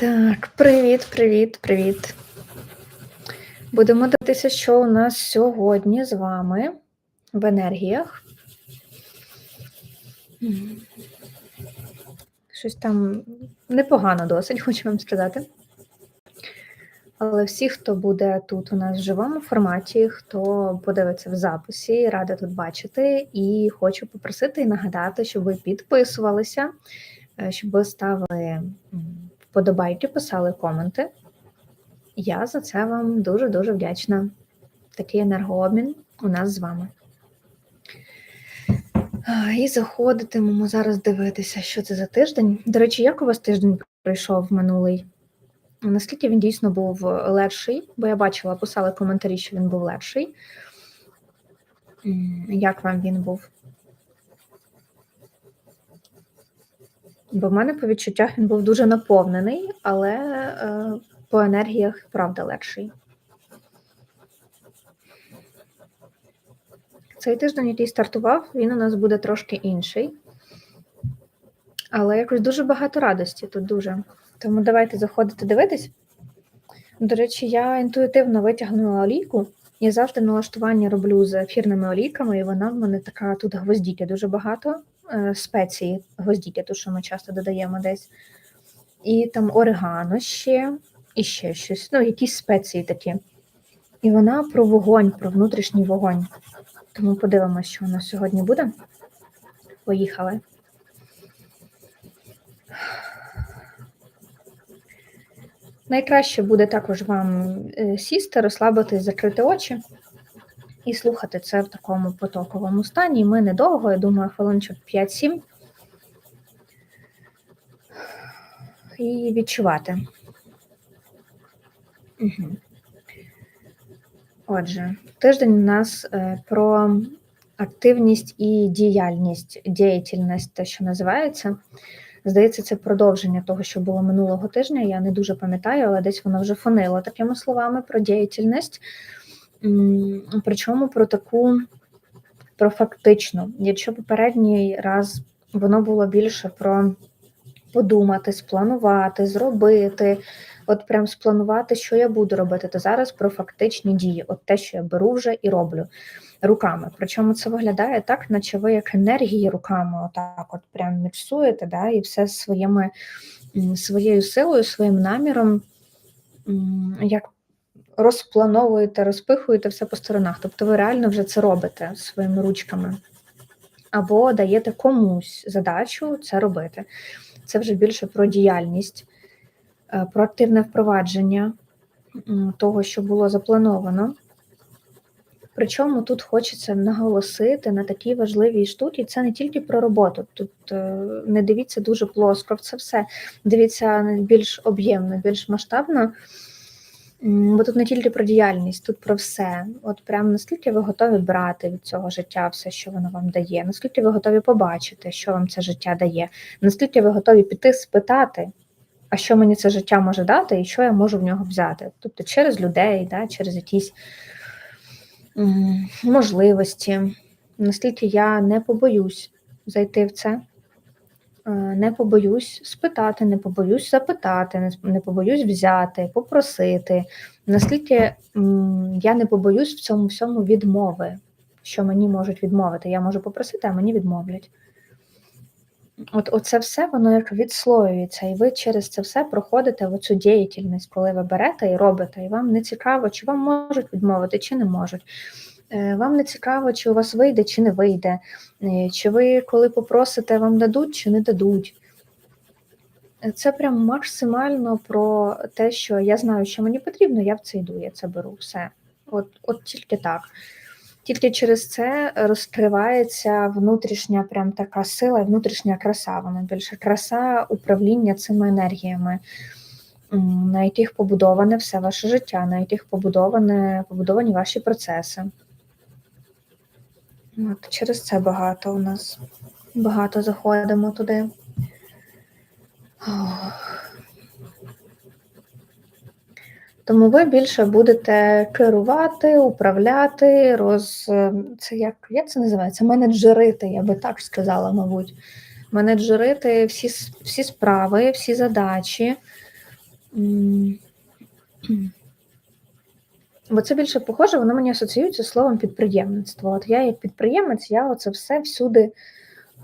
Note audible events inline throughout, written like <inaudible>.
Так, привіт, привіт, привіт. Будемо дивитися, що у нас сьогодні з вами в енергіях. Щось там непогано досить, <laughs> хочу вам сказати. Але всі, хто буде тут у нас в живому форматі, хто подивиться в записі, рада тут бачити. І хочу попросити і нагадати, щоб ви підписувалися, е, щоб ви ставили вподобайки, писали коменти. Я за це вам дуже-дуже вдячна. Такий енергообмін у нас з вами. І заходитимемо зараз дивитися, що це за тиждень. До речі, як у вас тиждень пройшов минулий? Наскільки він дійсно був легший? Бо я бачила, писали коментарі, що він був легший. Як вам він був? Бо в мене по відчуттях він був дуже наповнений, але е, по енергіях, правда, легший. Цей тиждень, який стартував, він у нас буде трошки інший. Але якось дуже багато радості тут дуже. Тому давайте заходити дивитись. До речі, я інтуїтивно витягнула олійку. Я завжди налаштування роблю з ефірними олійками, і вона в мене така тут гвоздіки дуже багато. Е, спеції, гвоздіки, то, що ми часто додаємо десь. І там орегано ще, і ще щось. Ну, якісь спеції такі. І вона про вогонь, про внутрішній вогонь. Тому подивимося, що нас сьогодні буде. Поїхали. Найкраще буде також вам е, сісти, розслабитись, закрити очі і слухати це в такому потоковому стані. Ми недовго, я думаю, хвилинчик 5-7. І відчувати. Угу. Отже, тиждень у нас е, про активність і діяльність, діяльність, те, що називається. Здається, це продовження того, що було минулого тижня. Я не дуже пам'ятаю, але десь воно вже фонило такими словами про діяльність. Причому про таку про фактичну. Якщо попередній раз воно було більше про подумати, спланувати, зробити, от прям спланувати, що я буду робити, то зараз про фактичні дії, от те, що я беру вже і роблю руками. Причому це виглядає так, наче ви як енергії руками, отак, от прям міксуєте, да, і все своїми, своєю силою, своїм наміром, як розплановуєте, розпихуєте все по сторонах. Тобто ви реально вже це робите своїми ручками. Або даєте комусь задачу це робити. Це вже більше про діяльність, е, про активне впровадження того, що було заплановано. Причому тут хочеться наголосити на такій важливій штуці, це не тільки про роботу. Тут е, не дивіться дуже плоско в це все. Дивіться більш об'ємно, більш масштабно. Бо тут не тільки про діяльність, тут про все. От прям наскільки ви готові брати від цього життя все, що воно вам дає, наскільки ви готові побачити, що вам це життя дає, наскільки ви готові піти спитати, а що мені це життя може дати, і що я можу в нього взяти. Тобто через людей, да, через якісь можливості, наскільки я не побоюсь зайти в це. Е, не побоюсь спитати, не побоюсь запитати, не побоюсь взяти, попросити. Наскільки я не побоюсь в цьому всьому відмови, що мені можуть відмовити. Я можу попросити, а мені відмовлять. От Оце все воно як відслоюється, і ви через це все проходите в оцю діяльність, коли ви берете і робите, і вам не цікаво, чи вам можуть відмовити, чи не можуть. Е, вам не цікаво, чи у вас вийде, чи не вийде, е, чи ви, коли попросите, вам дадуть, чи не дадуть. Це прям максимально про те, що я знаю, що мені потрібно, я в це йду, я це беру. Все. От, От тільки так. Тільки через це розкривається внутрішня прям така сила, внутрішня краса. Вона більше краса управління цими енергіями, на яких побудоване все ваше життя, на яких побудоване, побудовані ваші процеси. От, Через це багато у нас. Багато заходимо туди. Тому ви більше будете керувати, управляти, роз... це як як це називається? Менеджерити, я би так сказала, мабуть. Менеджерити всі всі справи, всі задачі. Бо це більше похоже, воно мені асоціюється з словом підприємництво. От я як підприємець, я оце все всюди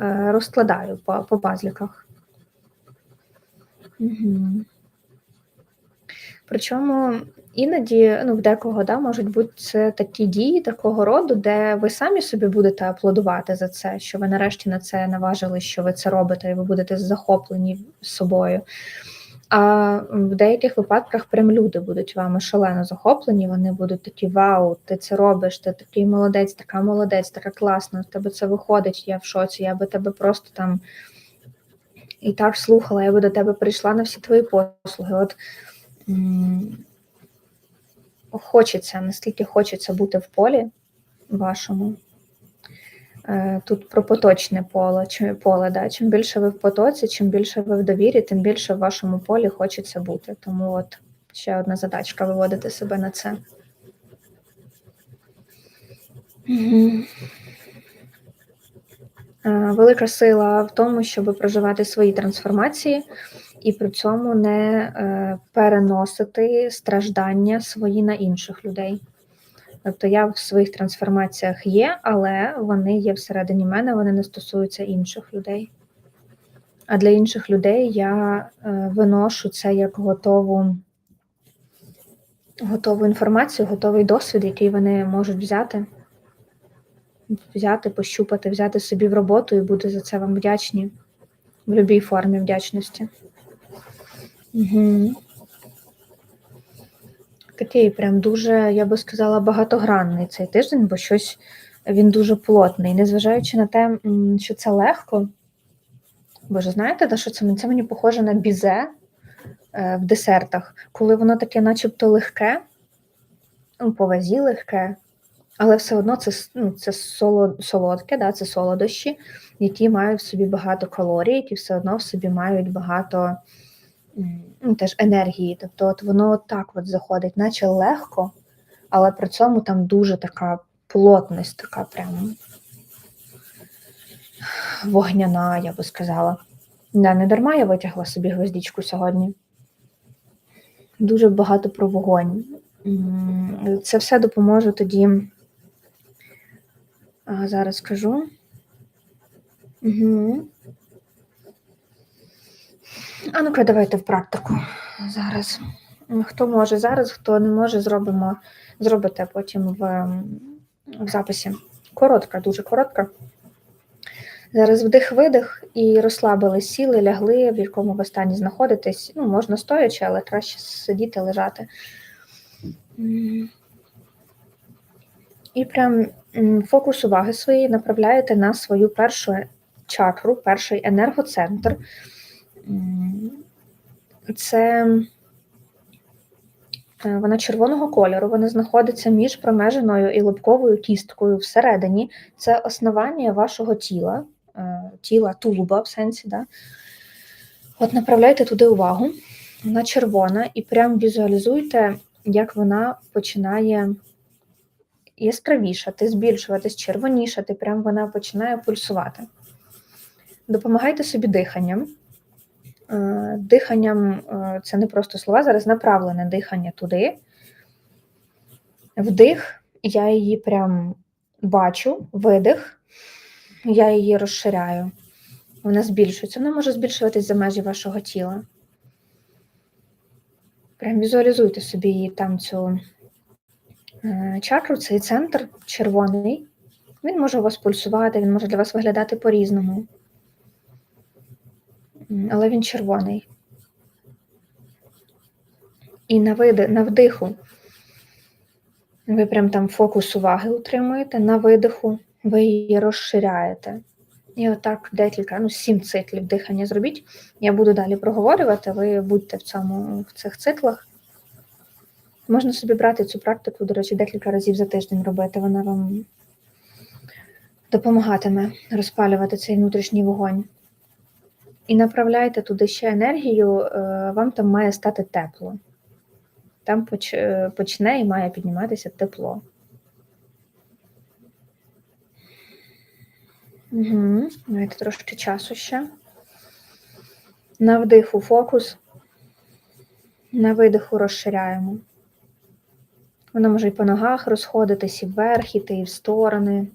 е, розкладаю по, по пазліках. Угу. Причому іноді ну, в декого да, можуть бути це такі дії такого роду, де ви самі собі будете аплодувати за це, що ви нарешті на це наважили, що ви це робите, і ви будете захоплені собою. А в деяких випадках прям люди будуть вами шалено захоплені. Вони будуть такі: Вау, ти це робиш, ти такий молодець, така молодець, така класна, в тебе це виходить, я в шоці, я би тебе просто там і так слухала, я би до тебе прийшла на всі твої послуги. От хочеться, наскільки хочеться бути в полі вашому. Е, тут про поточне поле, поле да. чим більше ви в потоці, чим більше ви в довірі, тим більше в вашому полі хочеться бути. Тому от ще одна задачка виводити себе на це. Е, велика сила в тому, щоб проживати свої трансформації і при цьому не е, переносити страждання свої на інших людей. Тобто я в своїх трансформаціях є, але вони є всередині мене, вони не стосуються інших людей. А для інших людей я е, виношу це як готову готову інформацію, готовий досвід, який вони можуть взяти, взяти, пощупати, взяти собі в роботу і бути за це вам вдячні в будь-якій формі вдячності. Угу. Такий прям дуже, я би сказала, багатогранний цей тиждень, бо щось він дуже плотний. Незважаючи на те, що це легко. Боже, знаєте, та, що це це мені похоже на бізе е, в десертах, коли воно таке начебто легке, ну, по вазі легке, але все одно це ну, це солодке, да, це солодощі, які мають в собі багато калорій, які все одно в собі мають багато ну, теж енергії. Тобто, от воно так от заходить, наче легко, але при цьому там дуже така плотність, така прям вогняна, я би сказала. Да, Не дарма я витягла собі гвоздічку сьогодні. Дуже багато про вогонь. Це все допоможе тоді. Зараз скажу. Угу. А ну-ка, давайте в практику зараз. Хто може зараз, хто не може, зробимо, зробите потім в, в записі. Коротка, дуже коротка. Зараз вдих-видих і розслабили сіли, лягли, в якому ви стані знаходитесь. Ну, можна стоячи, але краще сидіти, лежати. І прям фокус уваги своєї направляєте на свою першу чакру, перший енергоцентр. Це е, вона червоного кольору, вона знаходиться між промеженою і лобковою кісткою всередині. Це основання вашого тіла, е, тіла тулуба в сенсі. Да? От направляйте туди увагу, вона червона, і прям візуалізуйте, як вона починає яскравішати, збільшуватись, червонішати, прям вона починає пульсувати. Допомагайте собі диханням. Е, диханням е, це не просто слова, зараз направлене дихання туди. Вдих, я її прям бачу, видих, я її розширяю. Вона збільшується. Вона може збільшуватись за межі вашого тіла. Прям візуалізуйте собі там цю е, чакру, цей центр червоний. Він може у вас пульсувати, він може для вас виглядати по-різному але він червоний. І на види, на вдиху ви прям там фокус уваги утримуєте, на видиху ви її розширяєте. І отак декілька, ну, сім циклів дихання зробіть. Я буду далі проговорювати, ви будьте в цьому, в цих циклах. Можна собі брати цю практику, до речі, декілька разів за тиждень робити. Вона вам допомагатиме розпалювати цей внутрішній вогонь і направляйте туди ще енергію, е, вам там має стати тепло. Там е, почне і має підніматися тепло. Угу. Давайте трошки часу ще. На вдиху фокус. На видиху розширяємо. Воно може і по ногах розходитись, і вверх, іти, і в сторони.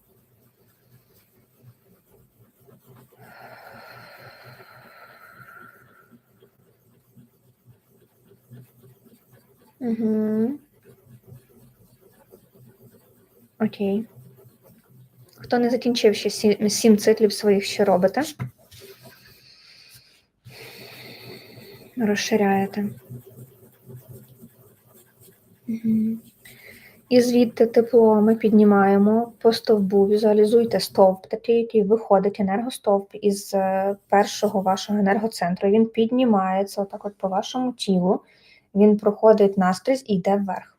Угу. Окей. Хто не закінчив ще сі- сім циклів своїх, що робите? Розширяєте. Мгм. І звідти тепло ми піднімаємо по стовбу, візуалізуйте стовп, такий, який виходить енергостовп із е, першого вашого енергоцентру. Він піднімається отак от по вашому тілу, він проходить настріз і йде вверх.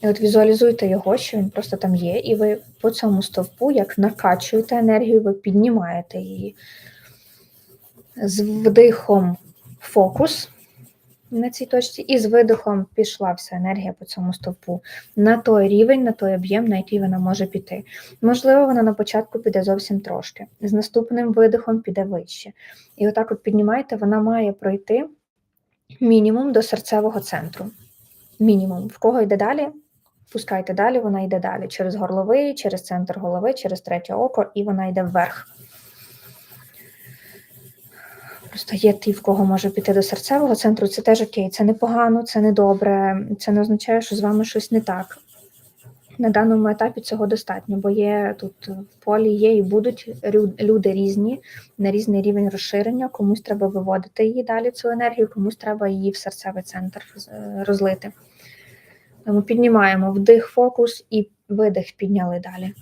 І от візуалізуйте його, що він просто там є, і ви по цьому стовпу, як накачуєте енергію, ви піднімаєте її. З вдихом фокус на цій точці, і з видихом пішла вся енергія по цьому стовпу на той рівень, на той об'єм, на який вона може піти. Можливо, вона на початку піде зовсім трошки, з наступним видихом піде вище. І отак от піднімайте, вона має пройти мінімум до серцевого центру. Мінімум. В кого йде далі? Пускайте далі, вона йде далі. Через горловий, через центр голови, через третє око, і вона йде вверх. Просто є ті, в кого може піти до серцевого центру, це теж окей, це непогано, це не добре, це не означає, що з вами щось не так. На даному етапі цього достатньо, бо є тут в полі є і будуть люди різні на різний рівень розширення. Комусь треба виводити її далі, цю енергію, комусь треба її в серцевий центр е, розлити. Тому піднімаємо вдих, фокус і видих підняли далі.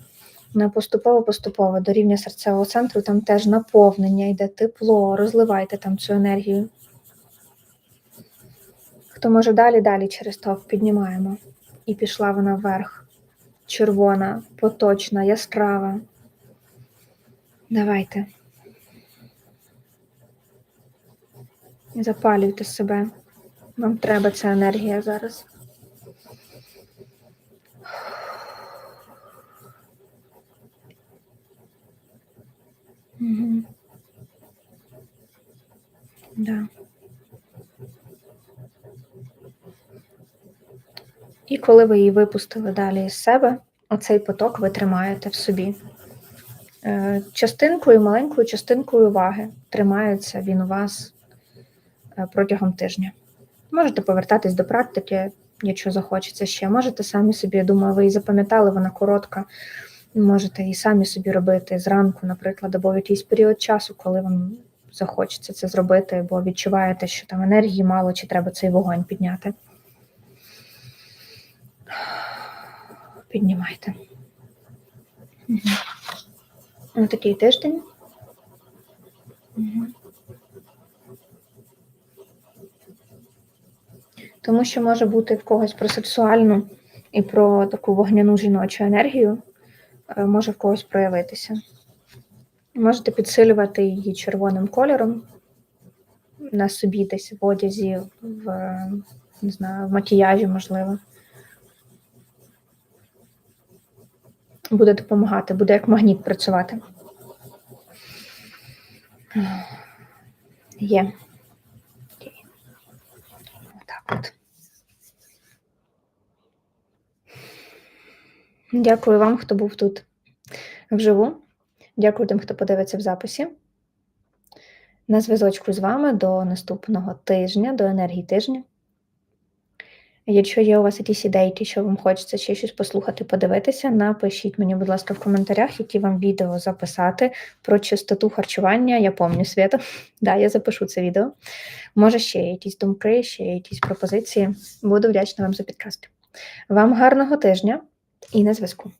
Поступово-поступово до рівня серцевого центру, там теж наповнення йде тепло, розливайте там цю енергію. Хто може далі, далі через ток піднімаємо. І пішла вона вверх. Червона, поточна, яскрава. Давайте. Запалюйте себе. Вам треба ця енергія зараз. Угу. Да. І коли ви її випустили далі із себе, оцей поток ви тримаєте в собі. Е, Частинкою, маленькою частинкою уваги тримається він у вас е, протягом тижня. Можете повертатись до практики, якщо захочеться ще. Можете самі собі, я думаю, ви її запам'ятали, вона коротка. Можете і самі собі робити зранку, наприклад, або в якийсь період часу, коли вам захочеться це зробити, бо відчуваєте, що там енергії мало, чи треба цей вогонь підняти. Піднімайте. Угу. Ось такий тиждень. Угу. Тому що може бути в когось про сексуальну і про таку вогняну жіночу енергію е, може в когось проявитися. Можете підсилювати її червоним кольором на собі десь в одязі, в, не знаю, в макіяжі, можливо. Буде допомагати, буде як магніт працювати. Є. Отак от. Дякую вам, хто був тут вживу. Дякую тим, хто подивиться в записі. На зв'язочку з вами до наступного тижня, до енергії тижня. Якщо є у вас якісь ідейки, що вам хочеться ще щось послухати, подивитися, напишіть мені, будь ласка, в коментарях, які вам відео записати про чистоту харчування. Я пам'ятаю свята. <laughs> Да, я запишу це відео. Може, ще якісь думки, ще якісь пропозиції. Буду вдячна вам за підказки. Вам гарного тижня і на зв'язку.